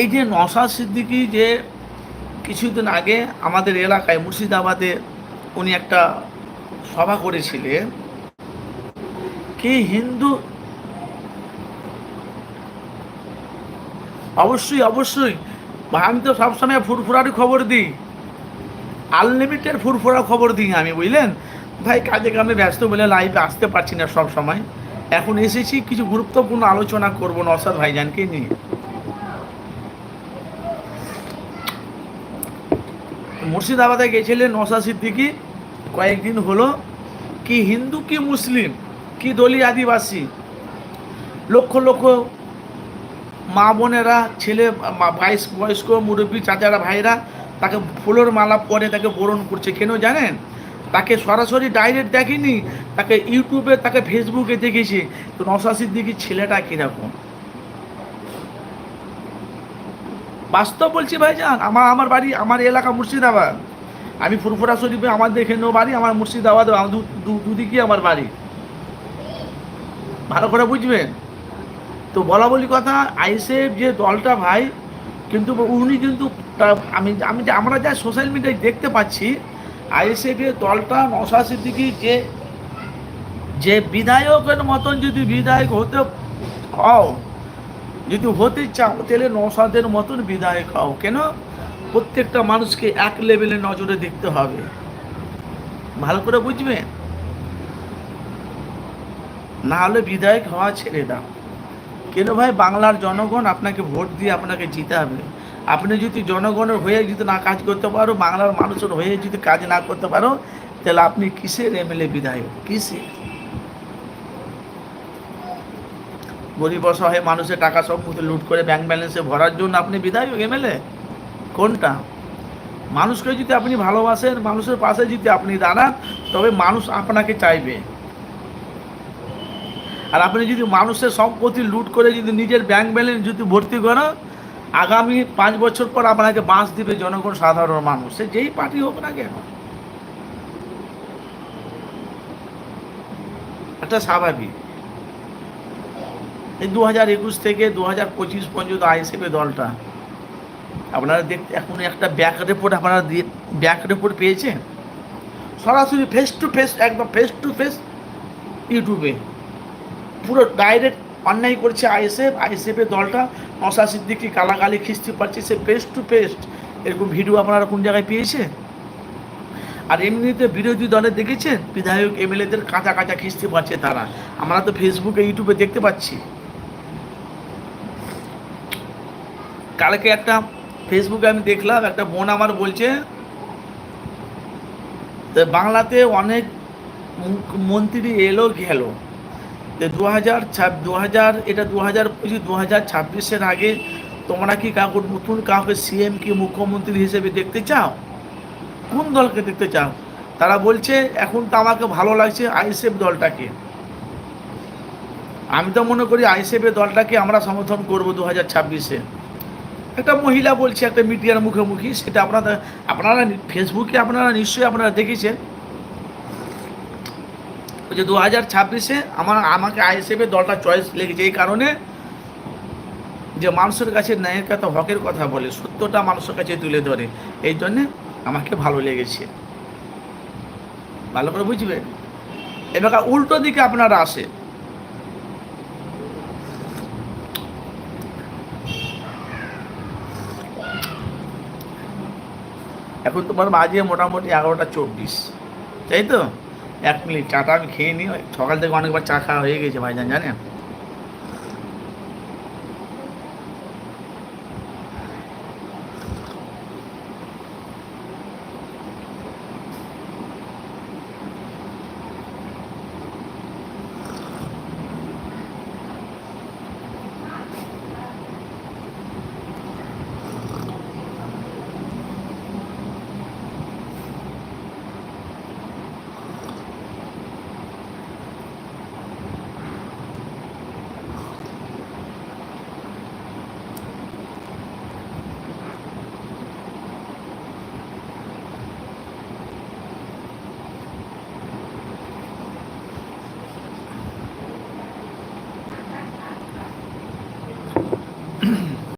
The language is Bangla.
এই যে নসাদ সিদ্দিকি যে কিছুদিন আগে আমাদের এলাকায় মুর্শিদাবাদে উনি একটা সভা করেছিলেন, কি হিন্দু? অবশ্যই অবশ্যই। আমি তো সবসময় ফুরফুরারই খবর দিই। আনলিমিটেড ফুরফুরা খবর দিই আমি, বুঝলেন? ভাই, কাজে কামে ব্যস্ত বলে লাইভে আসতে পারছি না সব সময় এখন এসেছি, কিছু গুরুত্বপূর্ণ আলোচনা করব নসাদ ভাইজানকে নিয়ে। মুর্শিদাবাদে গেছিলেন নসা সিদ্দিকি। কয়েকদিন হলো, কি হিন্দু, কি মুসলিম, কি দলি আদিবাসী, লক্ষ লক্ষ মা বোনেরা, ছেলে বাইশ বয়স্ক, মুরব্বী, চাচারা ভাইরা তাকে ফুলের মালা পরে তাকে বরণ করছে। কেন জানেন? তাকে সরাসরি ডাইরেক্ট দেখেনি, তাকে ইউটিউবে, তাকে ফেসবুকে দেখেছি। তো নসা সিদ্দিকি ছেলেটা কীরকম? বাস্তব বলছি ভাইজান আমার আমার বাড়ি, আমার এলাকা মুর্শিদাবাদ। আমি ফুরফুরা শরীফে আমার দেখে নেও বাড়ি, আমার মুর্শিদাবাদ দুদিকে আমার বাড়ি। ভালো করে বুঝবেন? তো বলা বলি কথা আইসেফ যে দলটা ভাই, কিন্তু উনি কিন্তু আমি আমি আমরা যা সোশ্যাল মিডিয়ায় দেখতে পাচ্ছি আইএসএফের দলটা নশা সিদ্দিকি যে যে বিধায়কের মতন যদি বিধায়ক হতে হও যদি হতে চাও, তাহলে নসাদের মতন বিধায়ক হও কেন? প্রত্যেকটা মানুষকে এক লেভেলে নজরে দেখতে হবে। ভালো করে বুঝবে? না হলে বিধায়ক হওয়া ছেড়ে দাও। কেন ভাই? বাংলার জনগণ আপনাকে ভোট দিয়ে আপনাকে জিতে হবে আপনি যদি জনগণের হয়ে যদি না কাজ করতে পারো, বাংলার মানুষের হয়ে যদি কাজ না করতে পারো, তাহলে আপনি কিসের এমএলএ বিধায়ক? কিসের? গরিব অসহায় মানুষের টাকা সম্পত্তি লুট করে ব্যাংক ব্যালেন্সে ভরার জন্য আপনি বিধায়ক, এমএলএ? কোনটা? মানুষকে যদি আপনি ভালোবাসেন, মানুষের পাশে যদি আপনি দাঁড়ান, তবে মানুষ আপনাকে চাইবে। আর আপনি যদি মানুষের সম্পত্তি লুট করে যদি নিজের ব্যাংক ব্যালেন্স যদি ভর্তি করেন, আগামী পাঁচ বছর পর আপনাকে বাঁশ দিবে জনগণ, সাধারণ মানুষ। সে যেই পার্টি হোক না কেন। এটা স্বাভাবিক। এই দু হাজার একুশ থেকে দু হাজার পঁচিশ পর্যন্ত আইএসএফের দলটা। আপনারা দেখতে এখন একটা ব্যাক রিপোর্ট আপনারা ব্যাক রিপোর্ট পেয়েছেন? সরাসরি ফেস টু ফেস একদম ফেস টু ফেস ইউটিউবে পুরো ডাইরেক্ট অন্যায় করছে আইএসএফ আইএসএফের দলটা। নশা সিদ্দিকি কালাকালি খিস্তি পাচ্ছে, সে ফেস টু ফেস এরকম ভিডিও আপনারা কোন জায়গায় পেয়েছেন? আর এমনিতে বিরোধী দলে দেখেছেন? বিধায়ক, এমএলএদের কাঁচা কাঁচা খিস্তি পাচ্ছে তারা। আমরা তো ফেসবুকে ইউটিউবে দেখতে পাচ্ছি। কালকে একটা ফেসবুকে আমি দেখলাম, একটা বোন আমার বলছে বাংলাতে অনেক মন্ত্রী এলো, গেল। দু হাজার দু হাজার এটা দু হাজার পঁচিশ দু হাজার ছাব্বিশের আগে তোমরা কি কাউকে নতুন কাউকে সিএম কি মুখ্যমন্ত্রী হিসেবে দেখতে চাও? কোন দলকে দেখতে চাও? তারা বলছে, এখন তো আমাকে ভালো লাগছে আইএসএফ দলটাকে। আমি তো মনে করি আইএসএফের দলটাকে আমরা সমর্থন করব দু হাজার ছাব্বিশে। একটা মহিলা বলছে একটা মিডিয়ার মুখোমুখি, সেটা আপনারা আপনারা ফেসবুকে আপনারা নিশ্চয়ই আপনারা দেখেছেন। যে দু হাজার ছাব্বিশে আমার, আমাকে আই আইএসএফের দলটা চয়েস লেগেছে এই কারণে যে মানুষের কাছে ন্যায়ের কথা, হকের কথা বলে, সত্যটা মানুষের কাছে তুলে ধরে। এই জন্যে আমাকে ভালো লেগেছে। ভালো করে বুঝবে? এবার উল্টো দিকে আপনারা আসে এখন তোমার বাজে মোটামুটি এগারোটা চব্বিশ, তাই তো? এক মিনিট, চাটা আমি খেয়ে নিই। সকাল থেকে অনেকবার চা খাওয়া হয়ে গেছে ভাইজান, জানেন?